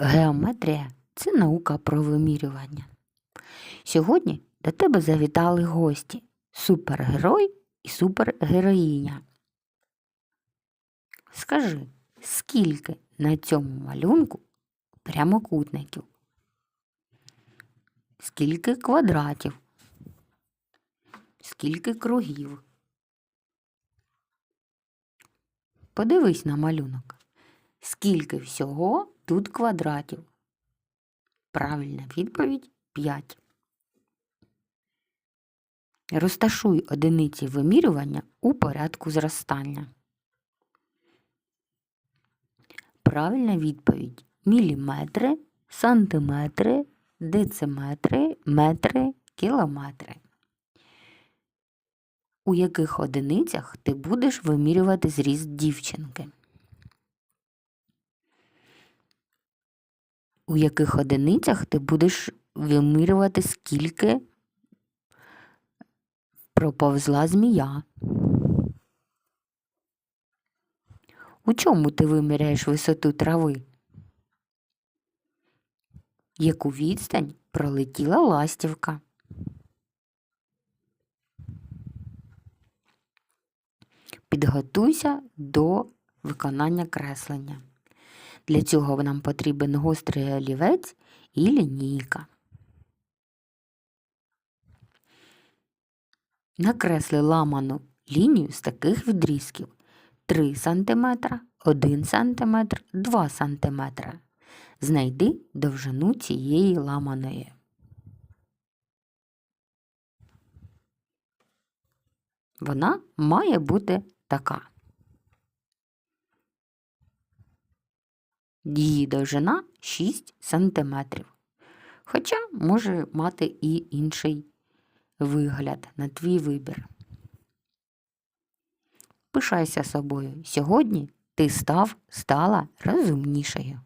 Геометрія це наука про вимірювання. Сьогодні до тебе завітали гості супергерой і супергероїня. Скажи, скільки на цьому малюнку прямокутників? Скільки квадратів? Скільки кругів? Подивись на малюнок. Скільки всього тут квадратів? Правильна відповідь 5. Розташуй одиниці вимірювання у порядку зростання. Правильна відповідь міліметри, сантиметри, дециметри, метри, кілометри. У яких одиницях ти будеш вимірювати зріст дівчинки? У яких одиницях ти будеш вимірювати, скільки проповзла змія? У чому ти виміряєш висоту трави? Яку відстань пролетіла ластівка? Підготуйся до виконання креслення. Для цього нам потрібен гострий олівець і лінійка. Накресли ламану лінію з таких відрізків 3 см, 1 см, 2 см. Знайди довжину цієї ламаної. Вона має бути така. Її довжина 6 см. Хоча може мати і інший вигляд на твій вибір. Пишайся собою. Сьогодні ти став стала розумнішою.